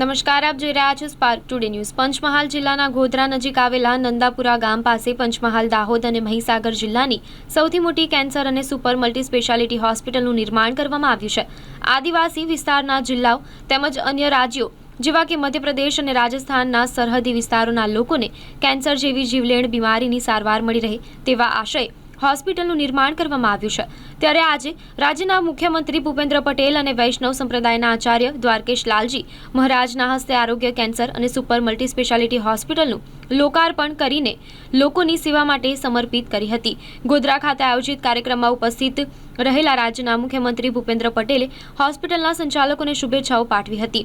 નમસ્કાર, આપ જોઈ રહ્યા છો સ્પાર્ક ટુડે ન્યૂઝ પંચમહાલ જિલ્લાના ગોધરા નજીક આવેલા નંદાપુરા ગામ પાસે પંચમહાલ, દાહોદ અને મહીસાગર જિલ્લાની સૌથી મોટી કેન્સર અને સુપર મલ્ટી સ્પેશિયાલિટી હોસ્પિટલનું નિર્માણ કરવામાં આવ્યું છે. આદિવાસી વિસ્તારના જિલ્લાઓ તેમજ અન્ય રાજ્યો, જેવા કે મધ્યપ્રદેશ અને રાજસ્થાનના સરહદી વિસ્તારોના લોકોને કેન્સર જેવી જીવલેણ બીમારીની સારવાર મળી રહે તેવા આશય હોસ્પિટલનું નિર્માણ કરવામાં આવ્યું છે. ત્યારે આજે રાજ્યના મુખ્યમંત્રી ભૂપેન્દ્ર પટેલ અને વૈષ્ણવ સંપ્રદાયના આચાર્ય દ્વારકેશ લાલજી મહારાજના હસ્તે આરોગ્ય કેન્સર અને સુપર મલ્ટી સ્પેશિયાલિટી હોસ્પિટલનું લોકાર્પણ કરીને લોકોની સેવા માટે સમર્પિત કરી હતી. ગોધરા ખાતે આયોજિત કાર્યક્રમમાં ઉપસ્થિત રહેલા રાજ્યના મુખ્યમંત્રી ભૂપેન્દ્ર પટેલે હોસ્પિટલના સંચાલકોને શુભેચ્છાઓ પાઠવી હતી.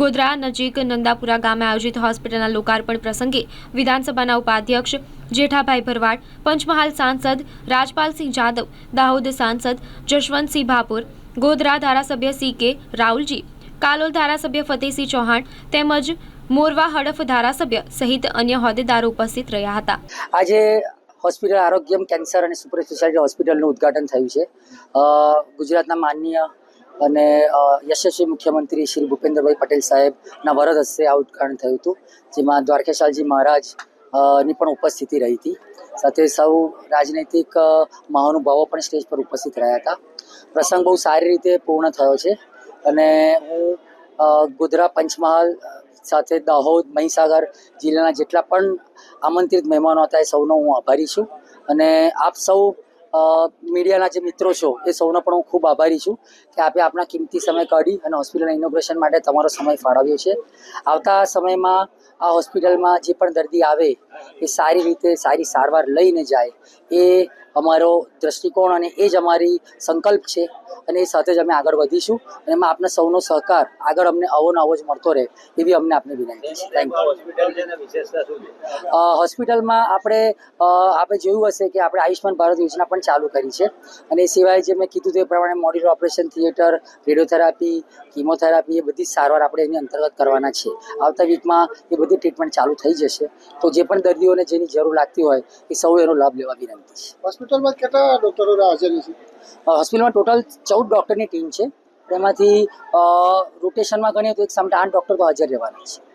ગોધરા નજીક નંદાપુરા ગામે આયોજિત હોસ્પિટલના લોકાર્પણ પ્રસંગે વિધાનસભાના ઉપાધ્યક્ષ જેઠાભાઈ ભરવાડ, પંચમહાલ સાંસદ રાજપાલસિંહ જાદવ, દાહોદ સાંસદ જશવંતસિંહ ભાપુર, ગોધરા ધારાસભ્ય સી કે રાહુલજી, કાલોલ ધારાસભ્ય ફતેહસિંહ ચૌહાણ તેમજ મોરવા હડફ ધારાસભ્ય સહિત અન્ય હોદ્દેદારો ઉપસ્થિત રહ્યા હતા. આજે હોસ્પિટલ આરોગ્યમ કેન્સર અને સુપર સ્પેશિયાલિટી હોસ્પિટલનું ઉદ્ઘાટન થયું છે. ગુજરાતના માનનીય અને યશસ્વી મુખ્યમંત્રી શ્રી ભૂપેન્દ્રભાઈ પટેલ સાહેબના વરદ હસ્તે આ ઉદઘાટન થયું હતું, જેમાં દ્વારકેશાલજી મહારાજની પણ ઉપસ્થિતિ રહી હતી. સાથે સૌ રાજનૈતિક મહાનુભાવો પણ સ્ટેજ પર ઉપસ્થિત રહ્યા હતા. પ્રસંગ બહુ સારી રીતે પૂર્ણ થયો છે. અને હું ગોધરા પંચમહાલ સાથે દાહોદ મહીસાગર જિલ્લાના જેટલા પણ આમંત્રિત મહેમાનો હતા એ સૌનો હું આભારી છું. અને આપ સૌ મીડિયાના જે મિત્રો છો, એ સૌનો પણ હું ખૂબ આભારી છું કે આપે આપણા કિંમતી સમય કાઢી અને હોસ્પિટલના ઇનોગ્રેશન માટે તમારો સમય ફાળવ્યો છે. આવતા સમયમાં આ હોસ્પિટલમાં જે પણ દર્દી આવે, એ સારી રીતે સારી સારવાર લઈને જાય, એ અમારો દ્રષ્ટિકોણ અને એ જ અમારી સંકલ્પ છે અને એ સાથે જ અમે આગળ વધીશું અને એમાં આપના સૌનો સહકાર આગળ અમને આવો ને આવો જ મળતો રહે એવી અમને આપને વિનંતી છે. થેન્ક યુ હોસ્પિટલ છે ને વિશેષતા શું છે? અ, હોસ્પિટલમાં આપણે આપણે જોયું હશે કે આપણે આયુષ્યમાન ભારત યોજના પણ ચાલુ કરી છે અને એ સિવાય જે મેં કીધું તે પ્રમાણે modular operation theatre radiotherapy chemotherapy એ બધી જ સારવાર આપણે એની અંતર્ગત કરવાના છે. આવતા વીકમાં એ બધી ટ્રીટમેન્ટ ચાલુ થઈ જશે. તો જે પણ દર્દીઓને જેની જરૂર લાગતી હોય એ સૌ એનો લાભ લેવા વિનંતી છે. હોસ્પિટલમાં કેટલા ડૉક્ટરો હાજર છે? હોસ્પિટલમાં ટોટલ ચૌદ ડૉક્ટરની ટીમ છે. તેમાંથી રોટેશનમાં ગણીએ તો એક સામે આઠ ડૉક્ટર તો હાજર રહેવાના છે.